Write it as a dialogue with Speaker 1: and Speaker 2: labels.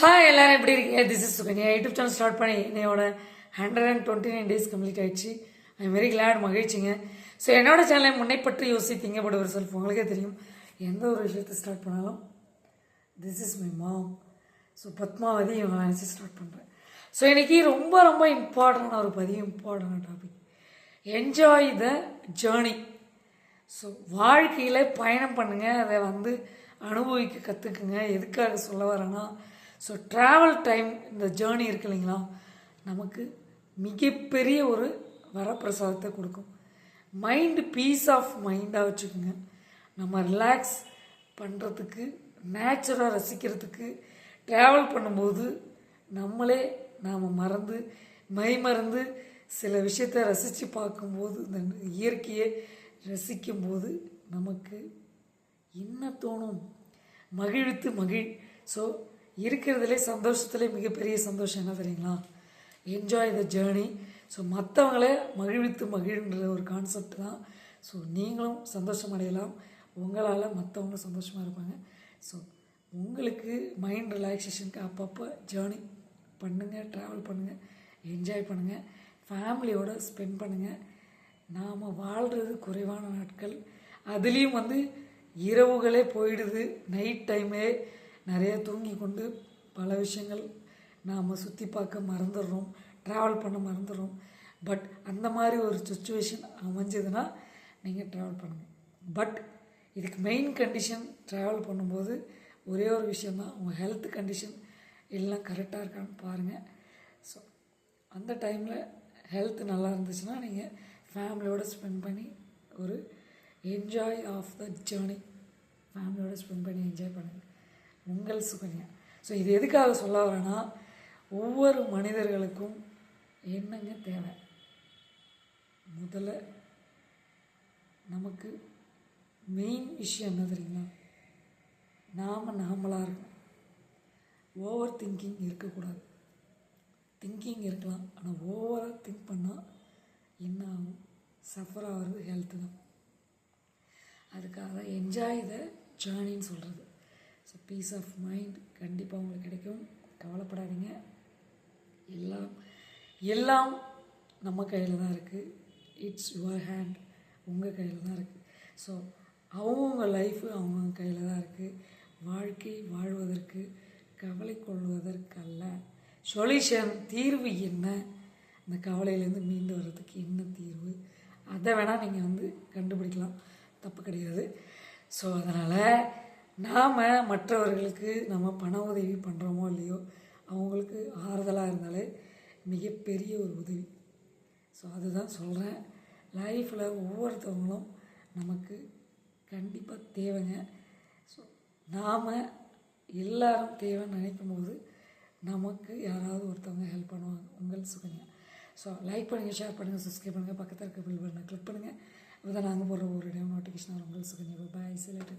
Speaker 1: Hi எல்லோரும் எப்படி இருக்கீங்க? This is Sukanya YouTube channel start பண்ணி என்னையோட hundred and twenty nine days complete ஆயிடுச்சு. ஐ வெரி கிளாட் மகிழ்ச்சிங்க. ஸோ என்னோட சேனலை முன்னைப்பற்றி பற்றி யோசித்தீங்க பட் ஒரு செல்ஃப் உங்களுக்கே தெரியும். எந்த ஒரு விஷயத்தை ஸ்டார்ட் பண்ணாலும் this is my mom so Padmavathi இவங்க நினச்சி ஸ்டார்ட் பண்ணுறேன் ஸோ இன்றைக்கி ரொம்ப ரொம்ப இம்பார்ட்டண்டான ஒரு பதிவு இம்பார்ட்டண்டான topic enjoy the journey so வாழ்க்கையில் பயணம் பண்ணுங்கள் அதை வந்து அனுபவிக்க கற்றுக்குங்க எதுக்காக சொல்ல வரேன்னா ஸோ ட்ராவல் டைம் இந்த ஜேர்னி இருக்கு இல்லைங்களா? நமக்கு மிகப்பெரிய ஒரு வரப்பிரசாதத்தை கொடுக்கும். மைண்டு பீஸ் ஆஃப் மைண்டாக வச்சுக்கோங்க. நம்ம ரிலாக்ஸ் பண்ணுறதுக்கு நேச்சராக ரசிக்கிறதுக்கு ட்ராவல் பண்ணும்போது நம்மளே நாம் மறந்து மை மறந்து சில விஷயத்தை ரசித்து பார்க்கும்போது இந்த இயற்கையை ரசிக்கும்போது நமக்கு என்ன தோணும்? மகிழ்த்து மகிழ். ஸோ இருக்கிறதுலே சந்தோஷத்துலே மிகப்பெரிய சந்தோஷம் என்ன தெரியுங்களா? என்ஜாய் த ஜேர்னி ஸோ மற்றவங்களே மகிழ்வித்து மகிழ்ன்ற ஒரு கான்செப்ட் தான். ஸோ நீங்களும் சந்தோஷம் அடையலாம். உங்களால் மற்றவங்களும் சந்தோஷமாக இருப்பாங்க. ஸோ உங்களுக்கு மைண்ட் ரிலாக்ஸேஷனுக்கு அப்பப்போ ஜேர்னி பண்ணுங்கள் ட்ராவல் பண்ணுங்கள் என்ஜாய் பண்ணுங்கள் ஃபேமிலியோடு ஸ்பெண்ட் பண்ணுங்கள் நாம் வாழ்கிறது குறைவான நாட்கள். அதுலேயும் வந்து இரவுகளே போயிடுது. நைட் டைமே நிறைய தூங்கி கொண்டு பல விஷயங்கள் நாம் சுற்றி பார்க்க மறந்துடுறோம் ட்ராவல் பண்ண மறந்துடுறோம். பட் அந்த மாதிரி ஒரு சுச்சுவேஷன் அமைஞ்சதுன்னா நீங்கள் ட்ராவல் பண்ணுங்கள் பட் இதுக்கு மெயின் கண்டிஷன் ட்ராவல் பண்ணும்போது ஒரே ஒரு விஷயந்தான் உங்கள் ஹெல்த் கண்டிஷன் எல்லாம் கரெக்டாக இருக்கான்னு பாருங்கள் ஸோ அந்த டைமில் ஹெல்த் நல்லா இருந்துச்சுன்னா நீங்கள் ஃபேமிலியோடு ஸ்பெண்ட் பண்ணி ஒரு என்ஜாய் ஆஃப் த ஜேர்னி ஃபேமிலியோடு ஸ்பெண்ட் பண்ணி என்ஜாய் பண்ணுங்கள் உங்கள் சுகன்யா. ஸோ இது எதுக்காக சொல்ல வரேன்னா ஒவ்வொரு மனிதர்களுக்கும் என்னங்க தேவை? முதல்ல நமக்கு மெயின் விஷயம் என்ன தெரியுங்களா நாம் நாமளாக இருக்கணும். ஓவர் திங்கிங் இருக்கக்கூடாது. திங்கிங் இருக்கலாம். ஆனால் ஓவராக திங்க் பண்ணால் என்ன ஆகும்? சஃபர் ஆகிறது ஹெல்த்து தான். அதுக்காக என்ஜாய் த ஜேர்னின்னு சொல்கிறது ஸோ பீஸ் ஆஃப் மைண்ட் கண்டிப்பாக உங்களுக்கு கிடைக்கும். கவலைப்படாதீங்க. எல்லாம் எல்லாம் நம்ம கையில் தான் இருக்குது இட்ஸ் யுவர் ஹேண்ட் உங்கள் கையில் தான் இருக்குது ஸோ அவங்கவுங்க லைஃபு அவங்கவுங்க கையில் தான் இருக்குது வாழ்க்கை வாழ்வதற்கு கவலை கொள்வதற்கல்ல. சொல்யூஷன் தீர்வு என்ன? இந்த கவலையிலேருந்து மீண்டு வர்றதுக்கு என்ன தீர்வு? அதை வேணால் நீங்கள் வந்து கண்டுபிடிக்கலாம். தப்பு கிடையாது. ஸோ அதனால் நாம் மற்றவர்களுக்கு நம்ம பண உதவி பண்ணுறோமோ இல்லையோ அவங்களுக்கு ஆறுதலாக இருந்தாலே மிகப்பெரிய ஒரு உதவி. ஸோ அதுதான் சொல்கிறேன் லைஃப்பில் ஒவ்வொருத்தவங்களும் நமக்கு கண்டிப்பாக தேவைங்க. ஸோ நாம் எல்லாரும் தேவைன்னு நினைக்கும் போது நமக்கு யாராவது ஒருத்தவங்க ஹெல்ப் பண்ணுவாங்க. உங்கள் சுகன்யா. ஸோ லைக் பண்ணுங்கள் ஷேர் பண்ணுங்கள் சப்ஸ்கிரைப் பண்ணுங்கள் பக்கத்தில் இருக்க பில் பட்டனை கிளிக் பண்ணுங்கள் அப்போ தான் நாங்கள் போடுற ஒரு டைம் நோட்டிஃபிகேஷன் வரும். உங்கள் சுகன்யா. பாய் சிலேட்டு